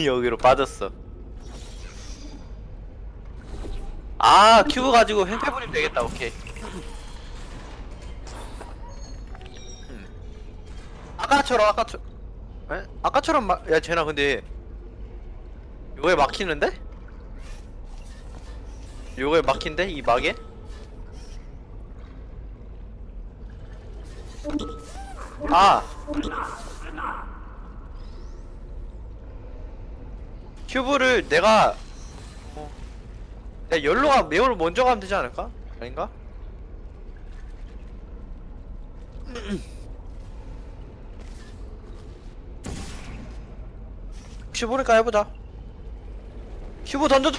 여기로 빠졌어. 아 큐브 가지고 횡패 부리면 되겠다. 오케이. 음. 아까처럼 아까처럼 에? 아까처럼 마... 야 쟤나 근데 이거에 막히는데? 이거에 막힌데 이 막에? 아 큐브를 내가 어, 야 열로가 매월 먼저 가면 되지 않을까? 아닌가? 혹시 모르니까 해보자 큐브 던져줘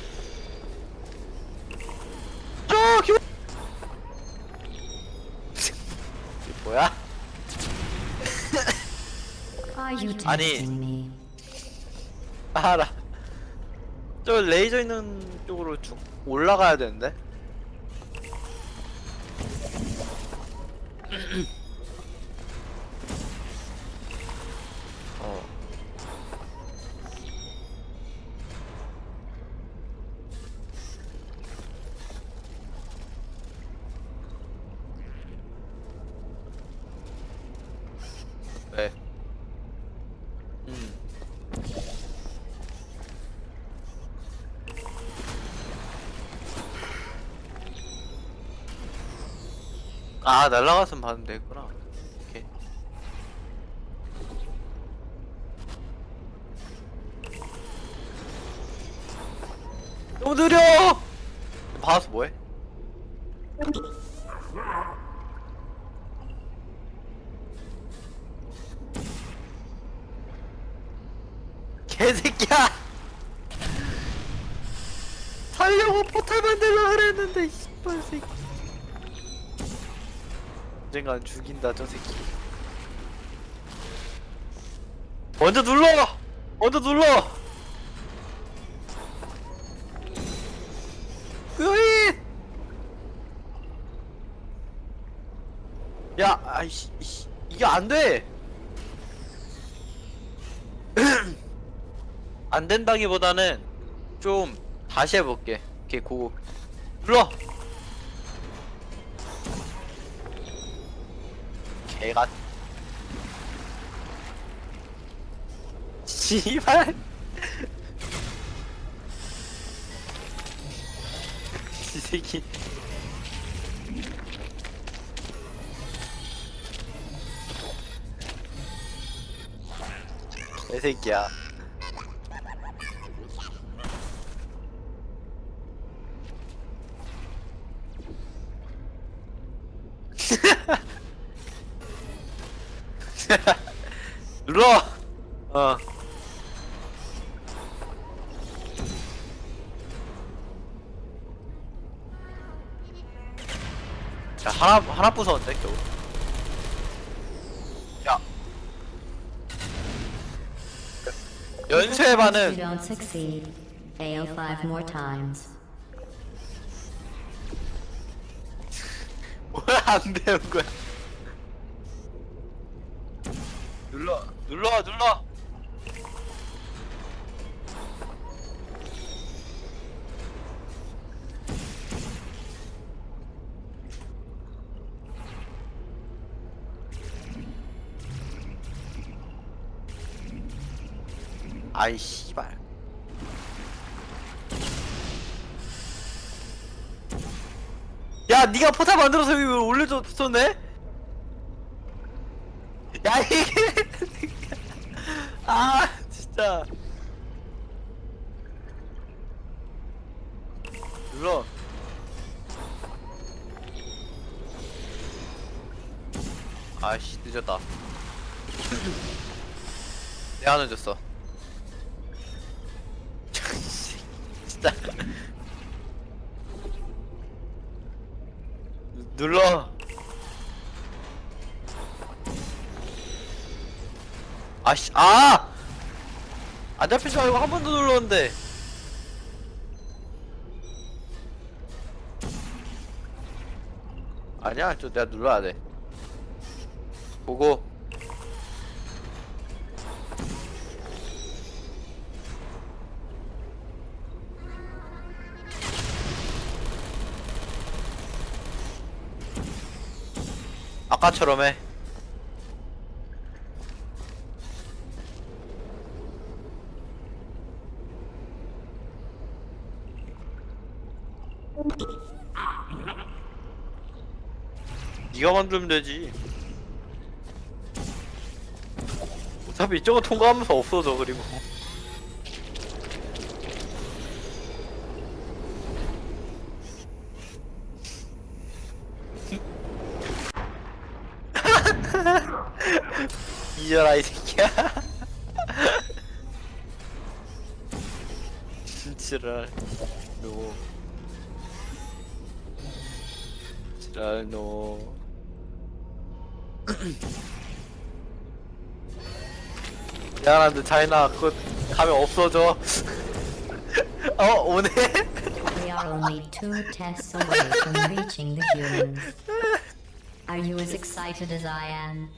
저 큐브 뭐야? Are you 아니. testing me? 알아. 저 레이저 있는 쪽으로 쭉 올라가야 되는데. 어. 네. 음. 아 날라갔으면 받으면 되겠구나. 오케이. 너무 느려! 받아서 뭐해? 개새끼야! 살려고 포탈 만들려 그랬는데 이 씨발 새끼 언젠간 죽인다 저 새끼 먼저 눌러! 먼저 눌러! 으이! 야, 아이씨, 이씨, 이게 안 돼! 안 된다기보다는 좀 다시 해볼게. 오케이, 고고. 눌러! 개가 씨발. 이 새끼. 이 새끼야 눌러 어 자, 하나, 하나 부서웠네, 겨우. 야. 연쇄 You 반은, don't succeed. AO five more times. 뭐야, 안 되는 거야. 눌러, 눌러! 아이, 씨발. 야, 네가 포탑 만들어서 여기 올려줬었네? 야, 이게. 아, 진짜. 눌러. 아씨, 늦었다. 내가 늦었어. 진짜. 눌러. 아씨, 아! 안 잡히지 말고 한 번 더 눌렀는데. 아니야, 저 내가 눌러야 돼. 보고. 아까처럼 해. 네가 만들면 되지. 어차피 이쪽은 통과하면서 없어져 그리고. 이겨라 이 새끼야. 지랄 노. 지랄 노. 미안한데 차이나 그 가면 없어져. 어 오네. We are only two tests away from reaching the humans. Are you as excited as I am?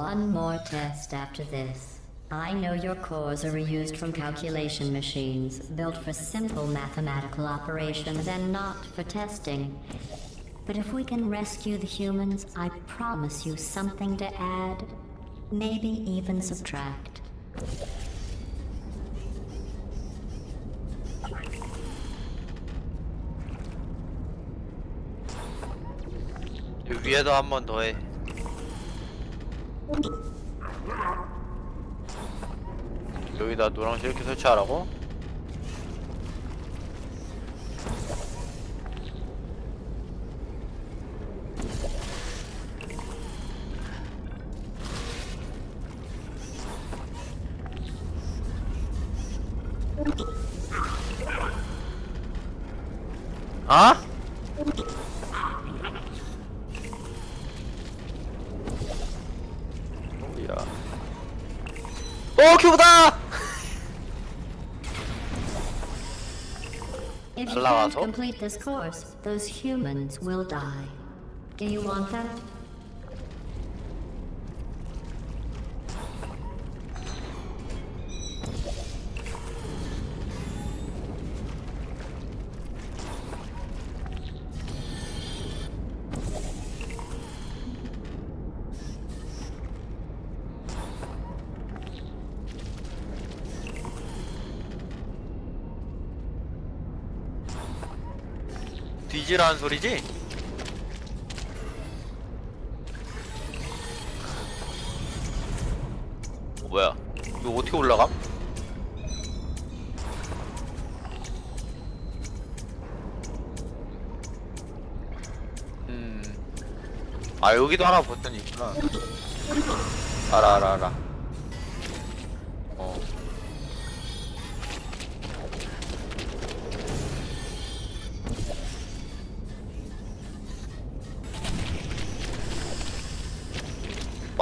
one more test after this. I know your cores are reused from calculation machines, built for simple mathematical operations and not for testing. But if we can rescue the humans, I promise you something to add. Maybe even subtract. 여기 위에도 한 번 더 해. 여기다 노랑색 이렇게 설치하라고? 아? 오 큐브다! If you Allow can't us, oh. complete this course, those humans will die. Do you want that? 뒤지라는 소리지? 어, 뭐야? 이거 어떻게 올라감? 음. 아 여기도 하나 버튼이 있구나. 알아 알아 알아.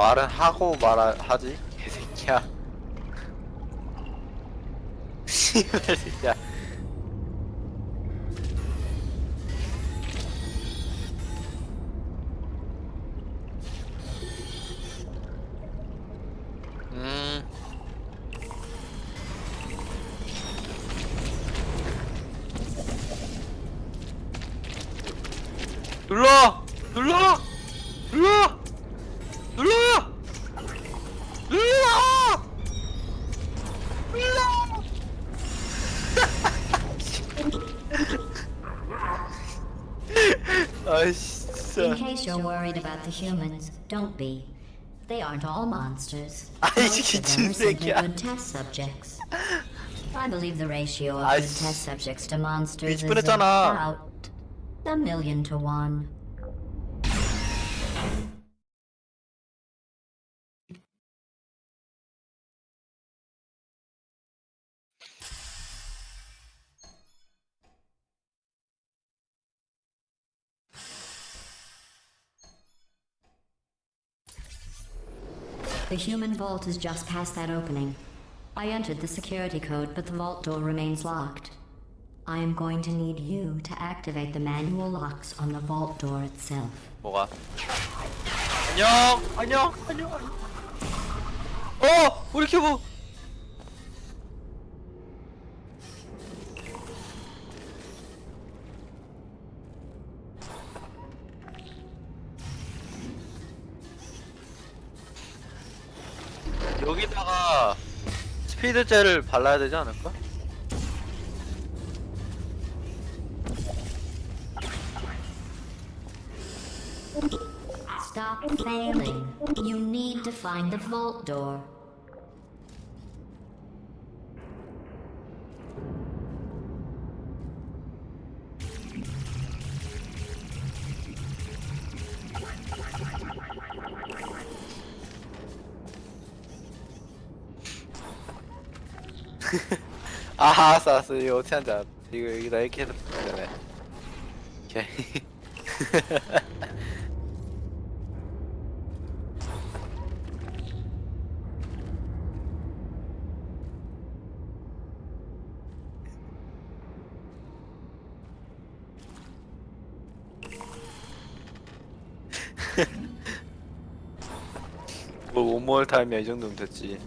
말은 하고 말하지 개새끼야 씨발 야 음. In case you're worried about the humans, don't be. They aren't all monsters. Most think them are a good test subjects. I believe the ratio of good test subjects to monsters is about a million to one. human vault is just past that opening. I entered the security code, but the vault door remains locked. I am going to need you to activate the manual locks on the vault door itself. 뭐가? 안녕 안녕 안녕 안녕. 어 우리 큐브 스피드 젤을 발라야 되지 않을까? Stop failing. You need to find the vault door. 아 알았어 알았어. 이거 어떻게 하는지 알았어 이거 여기다 이렇게 해서 되네. 오케이. 뭐 원몰 타임이야. 이 정도면 됐지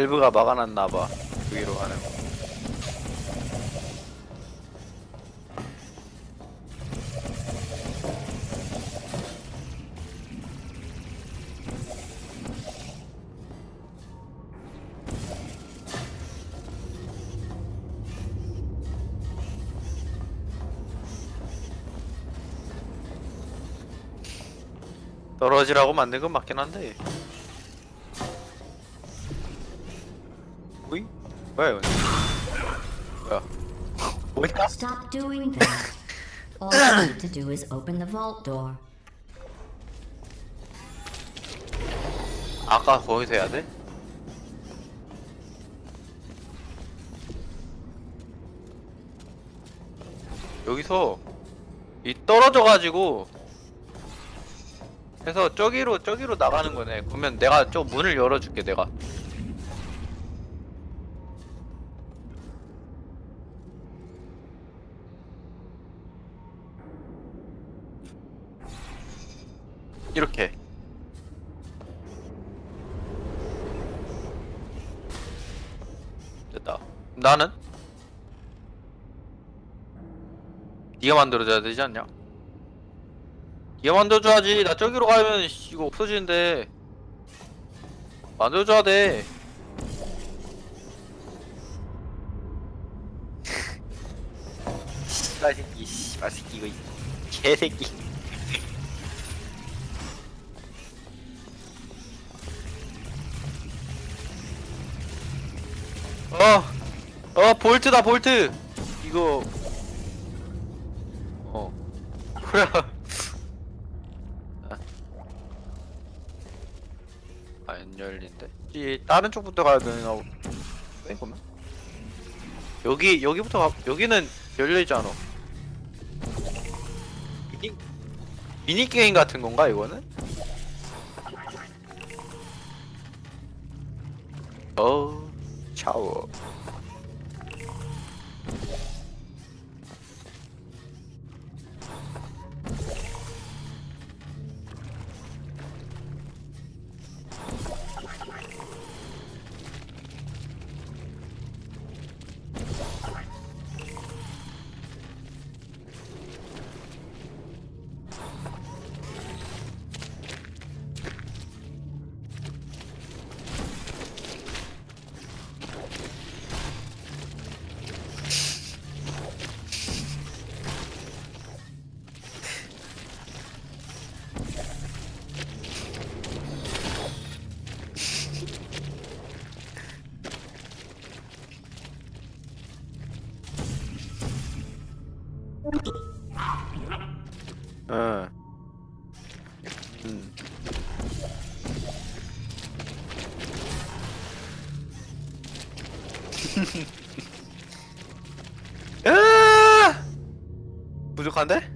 밸브가 막아놨나봐. 여기로 가는 거. 떨어지라고 만든 건 맞긴 한데 뭐야 이건 뭐야 뭐냐? Stop doing that. All you need to do is open the vault door. 아까 거기서 해야 돼? 여기서 이 떨어져 가지고 해서 저기로 저기로 나가는 거네. 그러면 내가 저 문을 열어줄게 내가. 이렇게. 됐다. 나는? 네가 만들어줘야 되지 않냐? 네가 만들어줘야지. 나 저기로 가면 씨, 이거 없어지는데. 만들어줘야 돼. 씨발 새끼, 씨발 새끼 이거 개새끼. 어, 어 볼트다 볼트. 이거 어 그래. 아. 안 열린데. 이 다른 쪽부터 가야 되나? 네 그러면 여기 여기부터 가. 여기는 열려 있지 않아. 미니 미니 게임 같은 건가 이거는? 어샤 查我。 부족한데?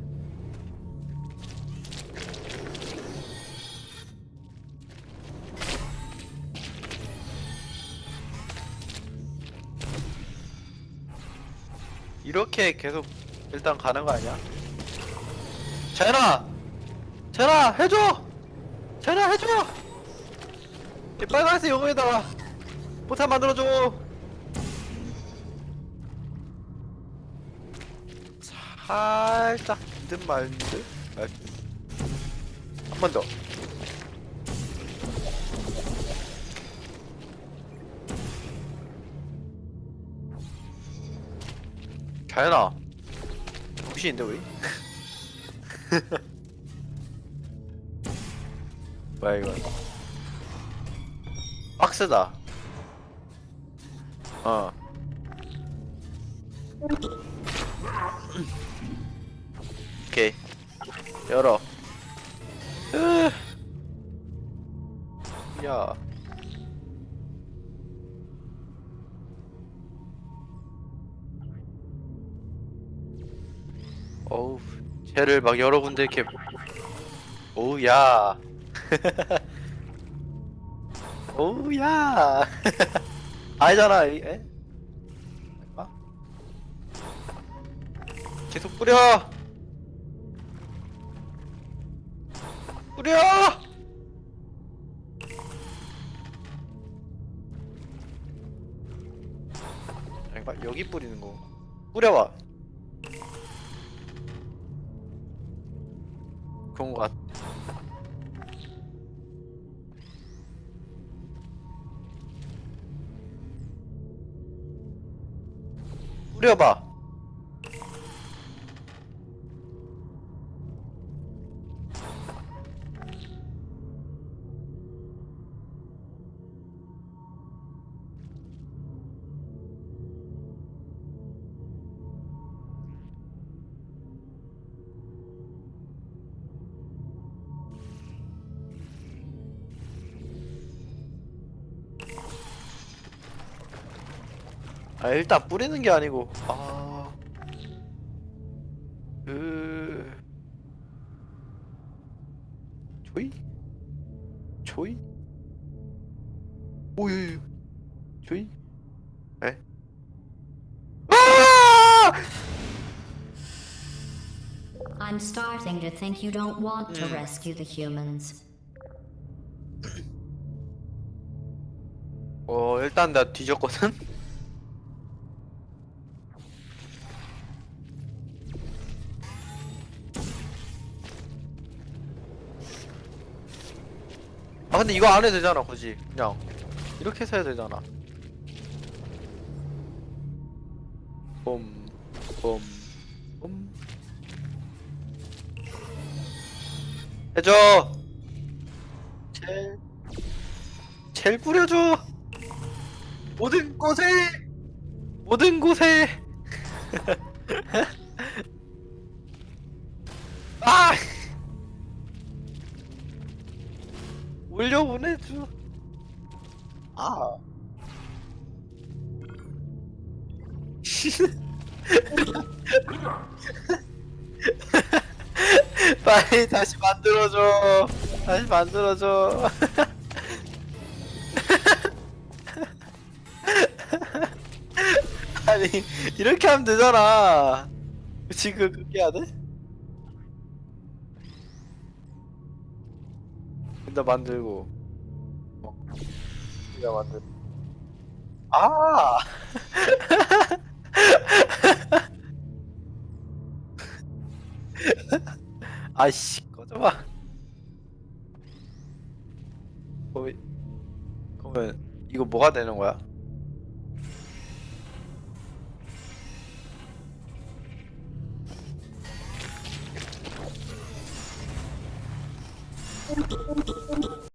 이렇게 계속 일단 가는 거 아니야? 재나! 재나 해줘! 재나 해줘! 이 빨간색 영어에다가 포탄 만들어줘! 살짝 든 말든 한번 더. 자연아. 혹시인데 우리? 뭐야 이거? 박스다. 어 오케이. 열어. 으. 야. 어우 쟤를 막 여러 군데 이렇게 오우 야. 오우 야. 아니잖아 이- 에? 계속 뿌려 뿌려 아니, 막 여기 뿌리는 거 뿌려봐 그런 거 같. 뿌려봐. 아 일단 뿌리는 게 아니고 아. 그 조이? 조이? 오유 조이? 에? 아! I'm starting to think you don't want to Mm. rescue the humans. 어 일단 나 뒤졌거든. 아 근데 이거 안 해도 되잖아 굳이. 그냥. 이렇게 해서 해야 되잖아. 봄 봄 봄. 해줘! 젤, 젤 뿌려줘! 모든 곳에! 모든 곳에! 아 올려 보내줘. 아. 빨리 다시 만들어줘. 다시 만들어줘. 아니 이렇게 하면 되잖아. 지금 그렇게 해야 돼? 일단 만들고 어. 만들 아 아이씨 꺼져봐 그러면 그러면 이거 뭐가 되는 거야? 本当に。